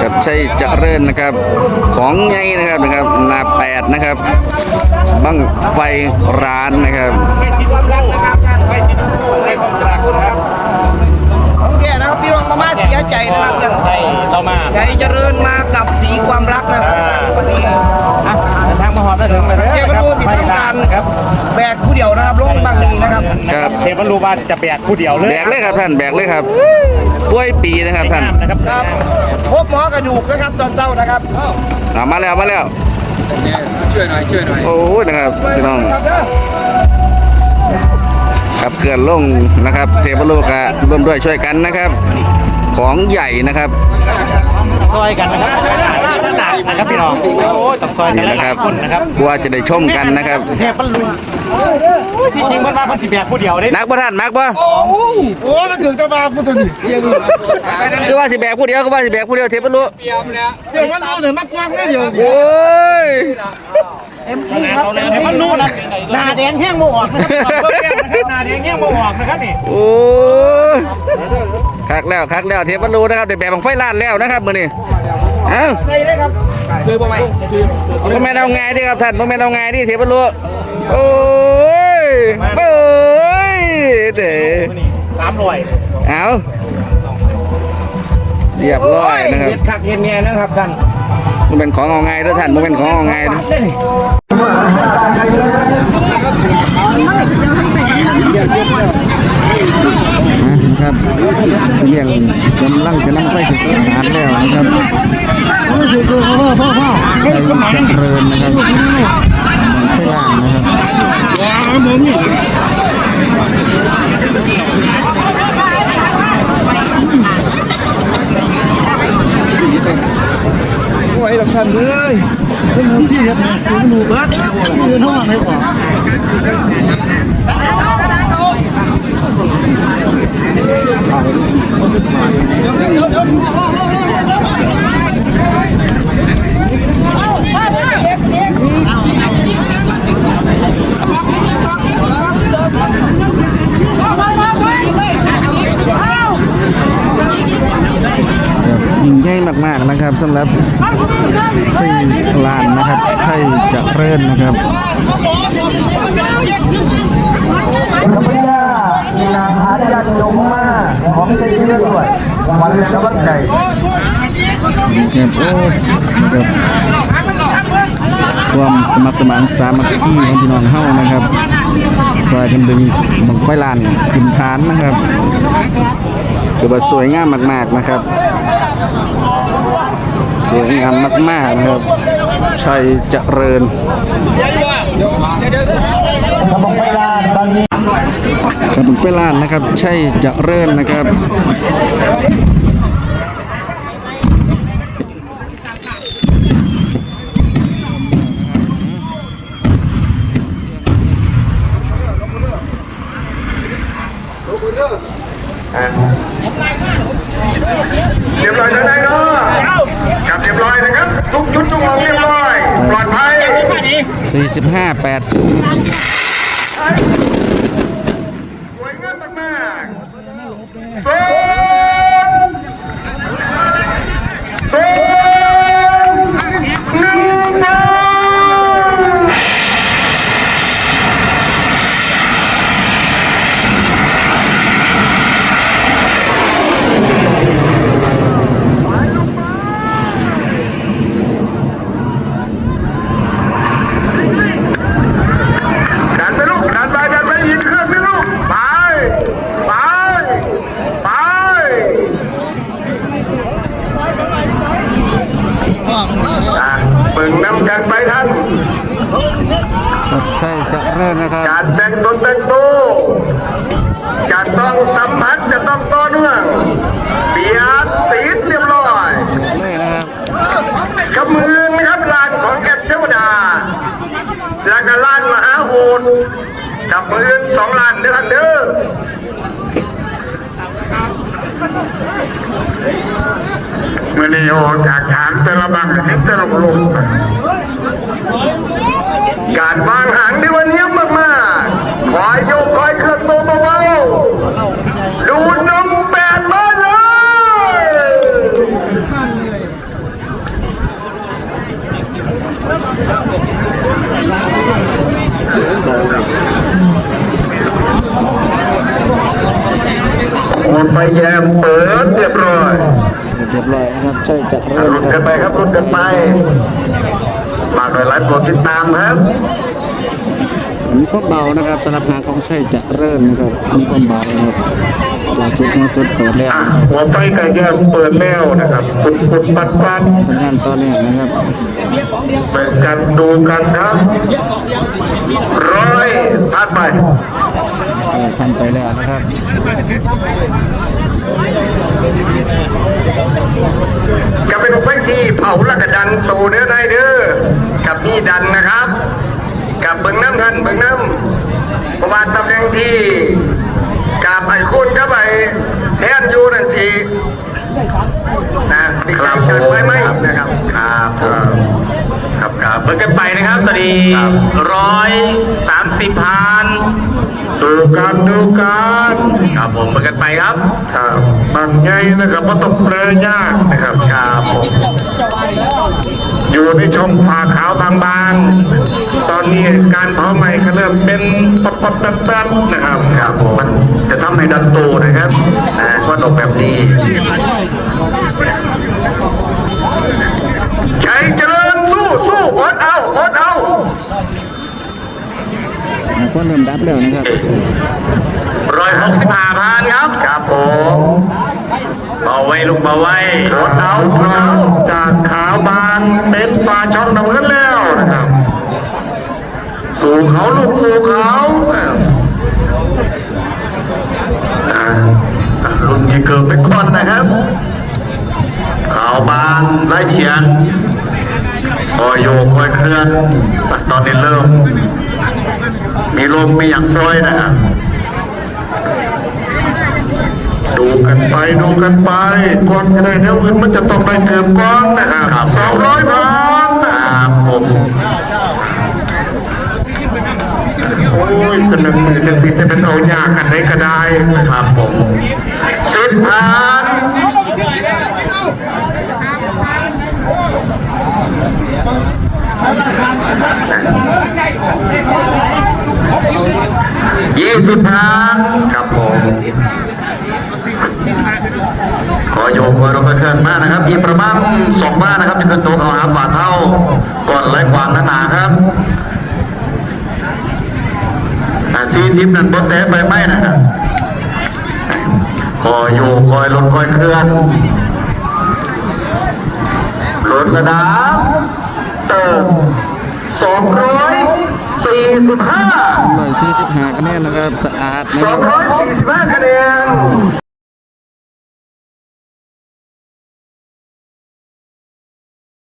จัดชัยเจริญนะครับ ของใหญ่นะครับนะครับ นาแปดนะครับ บั้งไฟร้านนะครับของแกนะครับพี่รองมาม่าเสียใจนะครับอย่างใช่เรามาใจเจริญมากับสีความรักนะครับวันนี้ นะครับลงบางนี้นะครับครับ เทพบรรลุว่าจะแบกผู้เดียวเลยแบกเลยครับท่านแบกเลยครับป่วยปีนะครับท่านนะครับครับพบหมอกระดูกนะครับตอนเช้านะครับเอามาแล้วมาแล้วช่วยหน่อยช่วยหน่อยโอ้ยนะครับพี่น้องครับเด้อครับเคลื่อนลงนะครับ เทพโลกะร่วมด้วยช่วยกันนะครับ ของใหญ่นะครับซอยกันนะครับ นะครับพี่น้อง โอ้ยต้องซอยกันนี่หนะคลารัยบๆคนนะครับกลัวจะได้ชมกันนะครับเทพบรรลุโอ้ยที่จริงมันว่าเพันสิแบกผู้เดียวเลยนักบ่ท่านนักบ่โอ้โหโอ้มันถึงจะมาพุทธนี่เดี๋ยวคือว่าสิแบกผู้เดียวคือว่าสิแบกผู้เดียวเทพโลเดี๋ยวมันเอาเดี๋ยวมากว้างเลยเดี๋ยวโอ้ยเอ็มพีครับเอาเลยเทพบรรลุนะหนาแดงแห้งโมออกนะครับหนาแดงแห้งโมออกนะครับนี่โอ้ยคักแล้วคักแล้วเทพโลนะครับได้แบบบังไฟลาดแล้วนะครับมื้อนี้ เอ้าใส่เลยครับซื้อบ่ไหมบ่แม่นเอาไงดิครับท่านบ่แม่นเอาไงดิเทพโลโอ้ยโอ้ยเด้สามร้อยเอาเรียบร้อยนะครับเห็ดคักเห็ดแน่นะครับท่านมันเป็นของเอาไงเด้อท่านมันเป็นของเอาไงเด้ นะครับเรียงกำลังจะนำไส้ถึงสถานแล้วนะครับใส่เจริญนะครับไม่ล่างนะครับไหวหลักท่านเลยเป็นหมูพี่เห็ดเป็นหมูเบิร์ดยืนห้องไหนกว่า ยิ่งใหญ่มากๆนะครับสำหรับสี่ลานนะครับใช่จะเริ่นนะครับ ใช้ชีวิตด้วยวันและกำลังใจนะครับโอ้นะครับความสมัครสมานสามัคคีของพี่น้องเฮานะครับซอยกันดึงบังไฟลานขึ้นฐานนะครับคือว่าสวยงามมาก ๆนะครับ สวยงามมาก ๆนะครับชัยเจริญ กระบอกไฟลานตอนนี้ ครับบังไฟลานนะครับชัยเจริญนะครับเรียบร้อยแล้วนายเนาะจับเรียบร้อยนะครับ ทุกชุดทุกออกเรียบร้อย ปลอดภัย45 80 สวยงามมากๆโซนโซนหนึ่งสอง ดันไปลูกดันไปดันไปยิงเครื่องไปลูกไปไปไป อะปึงน้ำกันไปท่าน ครับชัยเจริญนะครับ การแต่งตนแต่งตัวจะต้องสัมผัสจะต้องต่อเนื่องเบียดสีดเรียบร้อย เลยนะครับ ขมือนะครับลานของแก่นเทวดา แล้วก็ลานมหาโหดกับมือสองลานเด้อ ท่านเด้อเมื่อนี้ออกจากฐานแต่ละบังเห็นแต่ลงลงการบ้างในวันนี้มากๆคอยโยกคอยเคลื่อนตัวเบาๆดูนมแปดบ้านเลย เรียบร้อยนะครับใช่จะเริ่มรุ่นนะคกัรันบไปครับรุ่นกันไปฝากหน่อยไลฟ์โปรดติดตามครับมีความเบานะครับสำหรับงานของใช่จะเริ่มนะครับมีความเบานะครับล่าสุดล่าสุดเปิดแล้วอะนะครับหัวไฟไก่แก้วเปิดแล้วนะครับปุดปุดปัดปัดทำงานตอนแรกนะครับเปิดกันดูกันครับร้อยพัดไป เออทำไปแล้วนะครับจะเป็นไฟที่เผาและกระดันตูเด้อได้เด้อกับนี่ดันนะครับ กับเบิ้งน้ำท่านเบิ้งน้ำประมาณตำแหน่งที่กับไอ้คุณกับไอ้แทนอยู่นั่นสินะติดตามกันไว้ไหมนะครับครับครับครับเบิ้งกันไปนะครับตอนนี้ร้อยสามสิบพัน ดูกันดูกันครับผมเบิ้งกันไปครับครับบางใหญ่นะครับว่าต้องเปรยยากนะครับครับผมอยู่ในช่องฝาขาวบางๆ ตอนนี้การเพาไหม่ก็เริ่มเป็นปับปับปัดปับนะครับครับผมจะทำให้ดันโตนะครับนะก็ดอกแบบนี้ ก็เริ่มดับแล้วนะครับร้อยหกสิบห้าพันครับครับผมเบาไว้ลูกเบาไว้อดเอาอดเอาจากขาวบางเต็มฟ้าช่องน้ำเงินแล้วนะครับ สู่เขาลูกสู่เขาอ่าอ่ารุ่นที่เกิดไปก่อนนะครับขาวบางไล่เฉียงคอยโยคอยเคลื่อน ตอนนี้เริ่ม มีลมมีอย่างซอยนะครับดูกันไปดูกันไปก่อนจะได้แนวอื่นมันจะต้องได้เกินก้อนนะครับสองร้อยบาทนะครับผมโอ้ยกระหนึ่งมือจะสิจะเป็นเอายากกันได้ก็ได้นะครับผมสิบพันยี่สิบพันครับผม ขอโยกขอเราเคลื่อนมานะครับ อีกประมาณสองบ้า นนะครับจะขึ้นโต๊ะเอาหาฝ่าเท่าก่อนไล่ขวางหนาๆครับสี่สิบนั่นบดแตะไปไหมนะครับขอโยกคอยลดคอยเคลื่อนลดระดับเติมสองร้อยสี่สิบห้าร้อยสี่สิบห้าคะแนนนะครับสะอาดนะสคอรังบร้อยสี่สิบห้าคะแนน